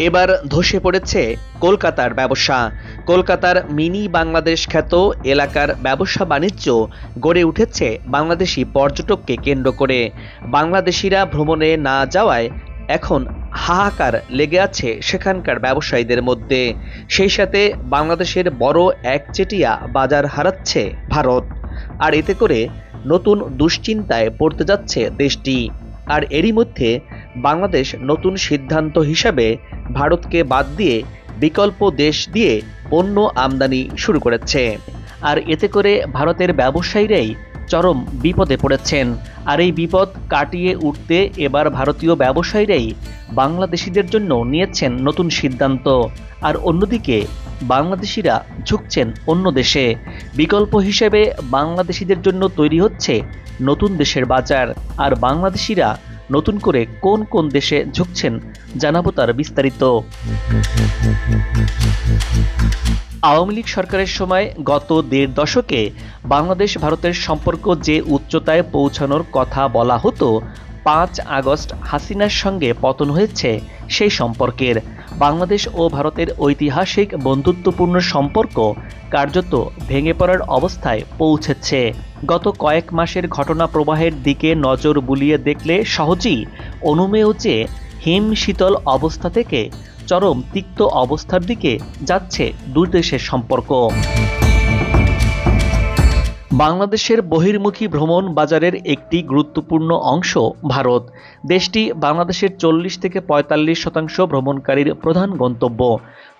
এবার ধসে পড়েছে কলকাতার ব্যবসা। কলকাতার মিনি বাংলাদেশ খ্যাত এলাকার ব্যবসা বাণিজ্য গড়ে উঠেছে বাংলাদেশি পর্যটককে কেন্দ্র করে। বাংলাদেশিরা ভ্রমণে না যাওয়ায় এখন হাহাকার লেগে আছে সেখানকার ব্যবসায়ীদের মধ্যে। সেই সাথে বাংলাদেশের বড় একচেটিয়া বাজার হারাচ্ছে ভারত। আর এতে করে নতুন দুশ্চিন্তায় পড়তে যাচ্ছে দেশটি। আর এরই মধ্যে বাংলাদেশ নতুন সিদ্ধান্ত হিসাবে ভারতকে বাদ দিয়ে বিকল্প দেশ দিয়ে পণ্য আমদানি শুরু করেছে। আর এতে করে ভারতের ব্যবসায়ীরাই চরম বিপদে পড়েছেন। আর এই বিপদ কাটিয়ে উঠতে এবার ভারতীয় ব্যবসায়ীরাই বাংলাদেশিদের জন্য নিয়েছেন নতুন সিদ্ধান্ত। আর অন্যদিকে বাংলাদেশিরা ঝুঁকছেন অন্য দেশে। বিকল্প হিসেবে বাংলাদেশিদের জন্য তৈরি হচ্ছে নতুন দেশের বাজার। আর বাংলাদেশিরা নতুন করে কোন কোন দেশে ঝুঁকছেন জানাব তার বিস্তারিত। আওয়ামী লীগ সরকারের সময় গত দেড় দশকে বাংলাদেশ ভারতের সম্পর্ক যে উচ্চতায় পৌঁছানোর কথা বলা হতো, পাঁচ আগস্ট হাসিনার সঙ্গে পতন হয়েছে সেই সম্পর্কের। বাংলাদেশ ও ভারতের ঐতিহাসিক বন্ধুত্বপূর্ণ সম্পর্ক কার্যত ভেঙে পড়ার অবস্থায় পৌঁছেছে। গত কয়েক মাসের ঘটনা প্রবাহের দিকে নজর বুলিয়ে দেখলে সহজেই অনুমেয় যে হিম শীতল অবস্থা থেকে চরম তিক্ত অবস্থার দিকে যাচ্ছে দুই দেশের সম্পর্ক। বাংলাদেশের বহির্মুখী ভ্রমণ বাজারের একটি গুরুত্বপূর্ণ অংশ ভারত। দেশটি বাংলাদেশের চল্লিশ থেকে পঁয়তাল্লিশ শতাংশ ভ্রমণকারীর প্রধান গন্তব্য।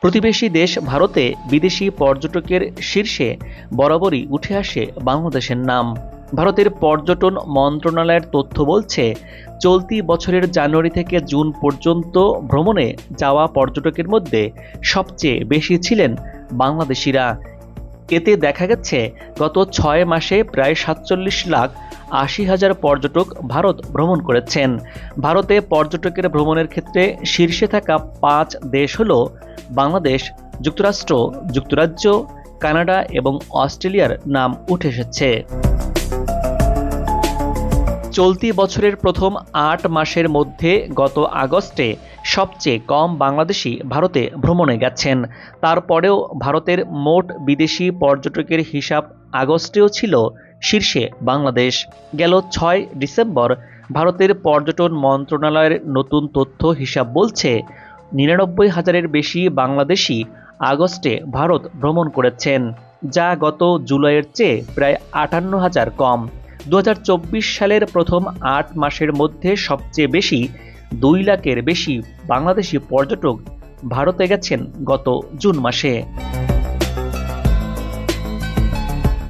প্রতিবেশী দেশ ভারতে বিদেশি পর্যটকের শীর্ষে বরাবরই উঠে আসে বাংলাদেশের নাম। ভারতের পর্যটন মন্ত্রণালয়ের তথ্য বলছে, চলতি বছরের জানুয়ারি থেকে জুন পর্যন্ত ভ্রমণে যাওয়া পর্যটকের মধ্যে সবচেয়ে বেশি ছিলেন বাংলাদেশিরা। এতে দেখা গেছে, গত ছয় মাসে প্রায় সাতচল্লিশ লাখ আশি হাজার পর্যটক ভারত ভ্রমণ করেছেন। ভারতে পর্যটকের ভ্রমণের ক্ষেত্রে শীর্ষে থাকা পাঁচ দেশ হল বাংলাদেশ, যুক্তরাষ্ট্র, যুক্তরাজ্য, কানাডা এবং অস্ট্রেলিয়ার নাম উঠে এসেছে। চলতি বছরের প্রথম আট মাসের মধ্যে গত আগস্টে সবচেয়ে কম বাংলাদেশি ভারতে ভ্রমণে গেছেন। তারপরেও ভারতের মোট বিদেশি পর্যটকের হিসাব আগস্টেও ছিল শীর্ষে বাংলাদেশ। গেল ছয় ডিসেম্বর ভারতের পর্যটন মন্ত্রণালয়ের নতুন তথ্য হিসাব বলছে, নিরানব্বই হাজারের বেশি বাংলাদেশি আগস্টে ভারত ভ্রমণ করেছেন, যা গত জুলাইয়ের চেয়ে প্রায় আটান্ন হাজার কম। দু হাজার চব্বিশ সালের প্রথম আট মাসের মধ্যে সবচেয়ে বেশি দুই লাখের বেশি বাংলাদেশি পর্যটক ভারতে গেছেন গত জুন মাসে।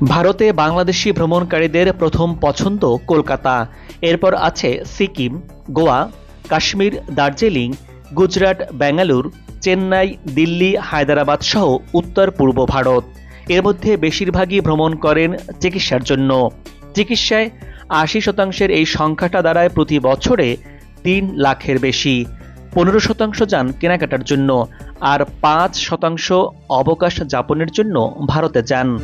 ভারতে বাংলাদেশি ভ্রমণকারীদের প্রথম পছন্দ কলকাতা। এরপর আছে সিকিম, গোয়া, কাশ্মীর, দার্জিলিং, গুজরাট বেঙ্গালুর চেন্নাই, দিল্লি, হায়দ্রাবাদ সহ উত্তর পূর্ব ভারত। এর মধ্যে বেশিরভাগই ভ্রমণ করেন চিকিৎসার জন্য। চিকিৎসায় আশি শতাংশের এই সংখ্যাটা দ্বারায় প্রতি বছরে তিন লাখের বেশি। পনেরো শতাংশ যান কেনাকাটার জন্য আর পাঁচ শতাংশ অবকাশ যাপনের জন্য ভারতে যান।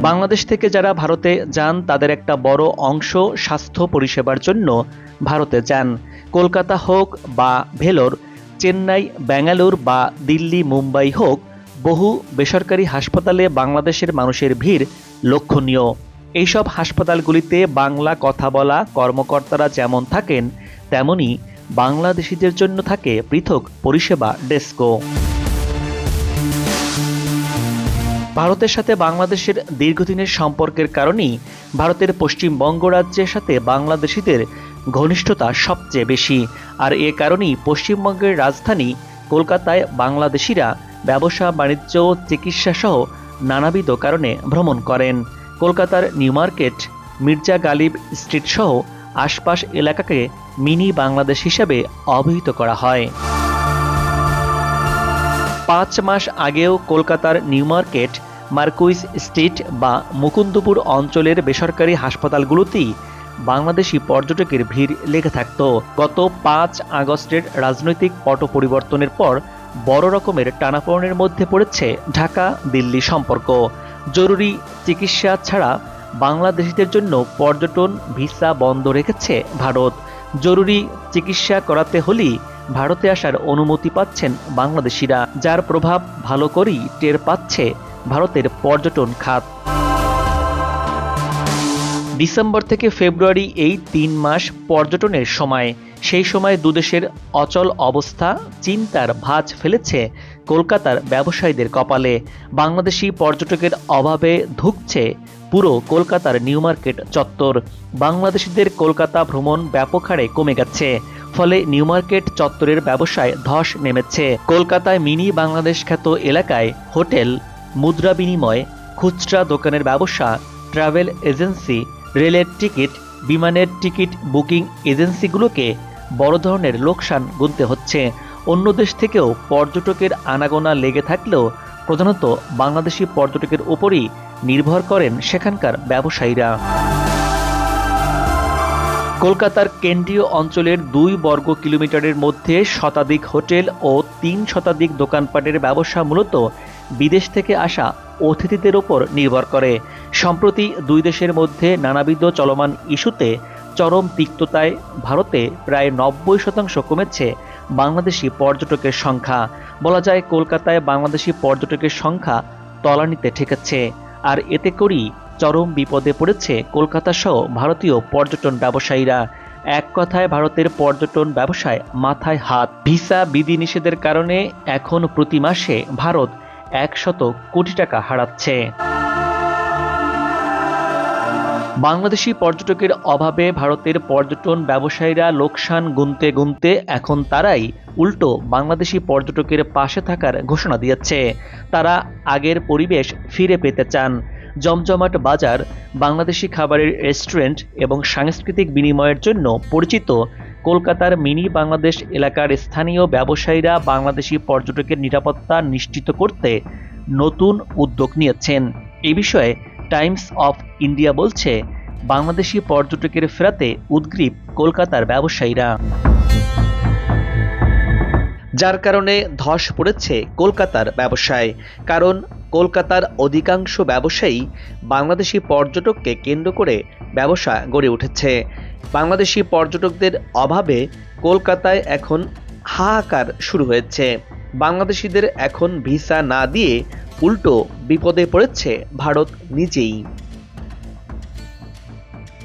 বাংলাদেশ থেকে যারা ভারতে যান, তাদের একটা বড় অংশ স্বাস্থ্য পরিষেবার জন্য ভারতে যান। কলকাতা হোক বা ভেলোর, চেন্নাই, ব্যাঙ্গালোর বা দিল্লি, মুম্বাই হোক, বহু বেসরকারি হাসপাতালে বাংলাদেশের মানুষের ভিড় লক্ষণীয়। এইসব হাসপাতালগুলিতে বাংলা কথা বলা কর্মকর্তারা যেমন থাকেন, তেমনি বাংলাদেশিদের জন্য থাকে পৃথক পরিষেবা ডেস্কো ভারতের সাথে বাংলাদেশের দীর্ঘদিনের সম্পর্কের কারণেই ভারতের পশ্চিমবঙ্গ রাজ্যের সাথে বাংলাদেশিদের ঘনিষ্ঠতা সবচেয়ে বেশি। আর এ কারণেই পশ্চিমবঙ্গের রাজধানী কলকাতায় বাংলাদেশিরা ব্যবসা, বাণিজ্য চিকিৎসা সহ নানাবিধ কারণে ভ্রমণ করেন। কলকাতার New Market, Mirza Ghalib street সহ আশপাশ এলাকাকে মিনি বাংলাদেশ হিসাবে অভিহিত করা হয়। পাঁচ মাস আগেও কলকাতার নিউ মার্কেট, মার্কুইস স্ট্রিট বা মুকুন্দপুর অঞ্চলের বেসরকারি হাসপাতালগুলোতেই বাংলাদেশি পর্যটকের ভিড় লেগে থাকত। গত পাঁচ আগস্টের রাজনৈতিক পট পরিবর্তনের পর বড় রকমের টানাপোড়েনের মধ্যে পড়েছে ঢাকা দিল্লি সম্পর্ক। জরুরি চিকিৎসা ছাড়া বাংলাদেশিদের জন্য পর্যটন ভিসা বন্ধ রেখেছে ভারত। জরুরি চিকিৎসা করাতে হলেই ভারতে আসার অনুমতি পাচ্ছেন বাংলাদেশিরা, যার প্রভাব ভালো করেই টের পাচ্ছে ভারতের পর্যটন খাত। ডিসেম্বর থেকে ফেব্রুয়ারি এই তিন মাস পর্যটনের সময়। সেই সময় দুদেশের অচল অবস্থা, চিন্তার ভাঁজ ফেলেছে কলকাতার ব্যবসায়ীদের কপালে। বাংলাদেশি পর্যটকের অভাবে ধুঁকছে পুরো কলকাতার নিউ মার্কেট চত্বর। বাংলাদেশিদের কলকাতা ভ্রমণ ব্যাপক হারে কমে গেছে, ফলে নিউ মার্কেট চত্বরের ব্যবসায় ধস নেমেছে। কলকাতায় মিনি বাংলাদেশ খ্যাত এলাকায় হোটেল, মুদ্রা বিনিময়, খুচরা দোকানের ব্যবসা, ট্রাভেল এজেন্সি রেলের টিকিট, বিমানের টিকিট, বুকিং এজেন্সিগুলোকে বড় ধরনের লোকসান গুনতে হচ্ছে। অন্য দেশ থেকেও পর্যটকের আনাগোনা লেগে থাকলেও প্রধানত বাংলাদেশি পর্যটকের ওপরই নির্ভর করেন সেখানকার ব্যবসায়ীরা। কলকাতার কেন্দ্রীয় অঞ্চলের দুই বর্গ কিলোমিটারের মধ্যে শতাধিক হোটেল ও তিন শতাধিক দোকানপাটের ব্যবসা মূলত বিদেশ থেকে আসা অতিথিদের ওপর নির্ভর করে। সম্প্রতি দুই দেশের মধ্যে নানাবিধ চলমান ইস্যুতে চরম তিক্ততায় ভারতে প্রায় নব্বই শতাংশ কমেছে বাংলাদেশি পর্যটকের সংখ্যা। বলা যায়, কলকাতায় বাংলাদেশি পর্যটকের সংখ্যা তলানিতে ঠেকেছে, আর এতে করেই চরম বিপদে পড়েছে কলকাতা সহ ভারতীয় পর্যটন ব্যবসায়ীরা। এক কথায়, ভারতের পর্যটন ব্যবসায় মাথায় হাত। ভিসা বিধিনিষেধের কারণে এখন প্রতি মাসে ভারত একশত কোটি টাকা হারাচ্ছে। বাংলাদেশি পর্যটকের অভাবে ভারতের পর্যটন ব্যবসায়ীরা লোকসান গুনতে গুনতে এখন তারাই উল্টো বাংলাদেশি পর্যটকের পাশে থাকার ঘোষণা দিয়েছে। তারা আগের পরিবেশ ফিরে পেতে চান। জমজমাট বাজার, বাংলাদেশি খাবারের রেস্টুরেন্ট এবং সাংস্কৃতিক বিনিময়ের জন্য পরিচিত কলকাতার মিনি বাংলাদেশ এলাকার স্থানীয় ব্যবসায়ীরা বাংলাদেশি পর্যটকের নিরাপত্তা নিশ্চিত করতে নতুন উদ্যোগ নিয়েছেন। এ বিষয়ে টাইমস অফ ইন্ডিয়া বলছে, বাংলাদেশি পর্যটকের ফেরাতে উদ্গ্রীব কলকাতার ব্যবসায়ীরা। যার কারণে ধস পড়েছে কলকাতার ব্যবসায়, কারণ কলকাতার অধিকাংশ ব্যবসায়ী বাংলাদেশি পর্যটককে কেন্দ্র করে ব্যবসা গড়ে উঠেছে। বাংলাদেশি পর্যটকদের অভাবে কলকাতায় এখন হাহাকার শুরু হয়েছে। বাংলাদেশিদের এখন ভিসা না দিয়ে উল্টো বিপদে পড়েছে ভারত নিজেই।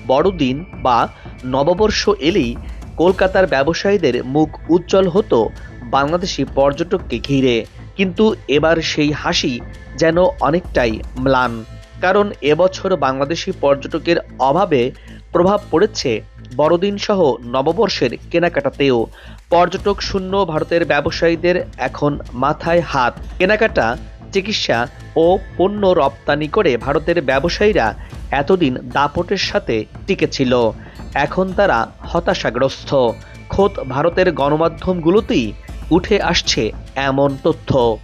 বড়দিন বা নববর্ষ এলেই কলকাতার ব্যবসায়ীদের মুখ উজ্জ্বল হতো বাংলাদেশি পর্যটককে ঘিরে। কিন্তু এবার সেই হাসি যেন অনেকটাই ম্লান। কারণ এবছর বাংলাদেশি পর্যটকের অভাবে প্রভাব পড়েছে বড়দিন সহ নববর্ষের কেনাকাটাতেও। পর্যটক শূন্য ভারতের ব্যবসায়ীদের এখন মাথায় হাত। কেনাকাটা, চিকিৎসা ও পণ্য রপ্তানি করে ভারতের ব্যবসায়ীরা এতদিন দাপটের সাথে টিকেছিল এখন তারা হতাশাগ্রস্ত। খোদ ভারতের গণমাধ্যমগুলোতেই উঠে আসছে এমন তথ্য।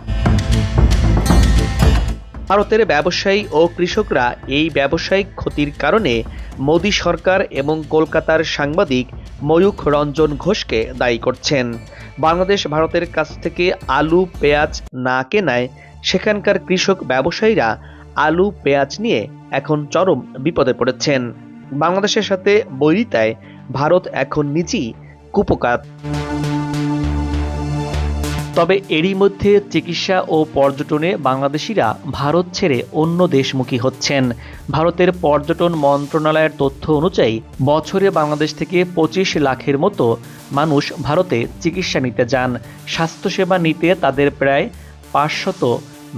ভারতের ব্যবসায়ী ও কৃষকরা এই ব্যবসায়িক ক্ষতির কারণে মোদী সরকার এবং কলকাতার সাংবাদিক ময়ূখ রঞ্জন ঘোষকে দায়ী করছেন। বাংলাদেশ ভারতের কাছ থেকে আলু, পেঁয়াজ না কেনায় সেখানকার কৃষক ব্যবসায়ীরা আলু, পেঁয়াজ নিয়ে এখন চরম বিপদে পড়েছেন। বাংলাদেশের সাথে বৈরিতায় ভারত এখন নিজেই কুপকাত। তবে এরই মধ্যে চিকিৎসা ও পর্যটনে বাংলাদেশিরা ভারত ছেড়ে অন্য দেশমুখী হচ্ছেন। ভারতের পর্যটন মন্ত্রণালয়ের তথ্য অনুযায়ী, বছরে বাংলাদেশ থেকে পঁচিশ লাখের মতো মানুষ ভারতে চিকিৎসা নিতে যান। স্বাস্থ্যসেবা নিতে তাদের প্রায় পাঁচশত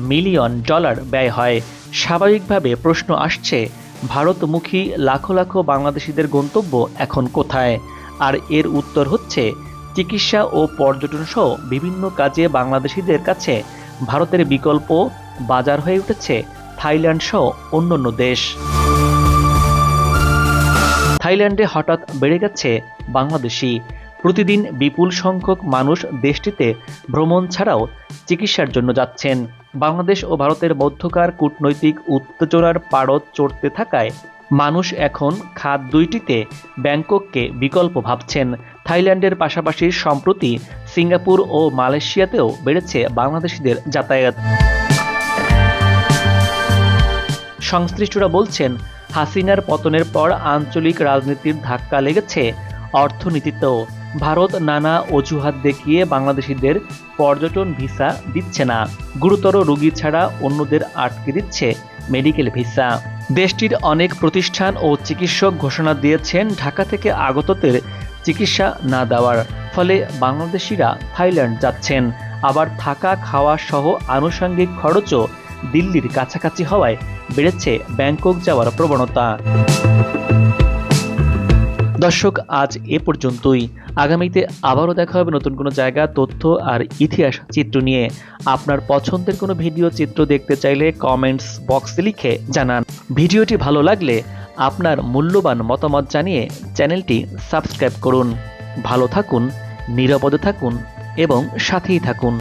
মিলিয়ন ডলার ব্যয় হয়। স্বাভাবিকভাবে প্রশ্ন আসছে, ভারতমুখী লাখো লাখো বাংলাদেশিদের গন্তব্য এখন কোথায়? আর এর উত্তর হচ্ছে চিকিৎসা ও পর্যটন সহ বিভিন্ন কাজে বাংলাদেশিদের কাছে ভারতের বিকল্প বাজার হয়ে উঠেছে থাইল্যান্ড সহ অন্যান্য দেশ। থাইল্যান্ডে হঠাৎ বেড়ে গেছে বাংলাদেশি। প্রতিদিন বিপুল সংখ্যক মানুষ দেশটিতে ভ্রমণ ছাড়াও চিকিৎসার জন্য যাচ্ছেন। বাংলাদেশ ও ভারতের মধ্যকার কূটনৈতিক উত্তেজনার পারদ চড়তে থাকায় মানুষ এখন খাত দুইটিতে ব্যাংকককে বিকল্প ভাবছেন। থাইল্যান্ডের পাশাপাশি সম্প্রতি সিঙ্গাপুর ও মালয়েশিয়াতেও বেড়েছে বাংলাদেশিদের যাতায়াত। সংশ্লিষ্টরা বলছেন, হাসিনার পতনের পর আঞ্চলিক রাজনীতির ধাক্কা লেগেছে অর্থনীতিতেও। ভারত নানা অজুহাত দেখিয়ে বাংলাদেশিদের পর্যটন ভিসা দিচ্ছে না। গুরুতর রোগী ছাড়া অন্যদের আটকে দিচ্ছে মেডিকেল ভিসা। দেশটির অনেক প্রতিষ্ঠান ও চিকিৎসক ঘোষণা দিয়েছেন ঢাকা থেকে আগতদের চিকিৎসা না দেওয়ার। ফলে বাংলাদেশিরা থাইল্যান্ড যাচ্ছেন। আবার থাকা, খাওয়া সহ আনুষঙ্গিক খরচও দিল্লির কাছাকাছি হওয়ায় বেড়েছে ব্যাংকক যাওয়ার প্রবণতা। দর্শক, আজ এ পর্যন্তই। আগামীতে আবারও দেখা হবে নতুন কোনো জায়গা, তথ্য আর ইতিহাস চিত্র নিয়ে। আপনার পছন্দের কোনো ভিডিও চিত্র দেখতে চাইলে কমেন্টস বক্সে লিখে জানান। ভিডিওটি ভালো লাগলে আপনার মূল্যবান মতামত জানিয়ে চ্যানেলটি সাবস্ক্রাইব করুন। ভালো থাকুন, নিরাপদে থাকুন এবং সাথেই থাকুন।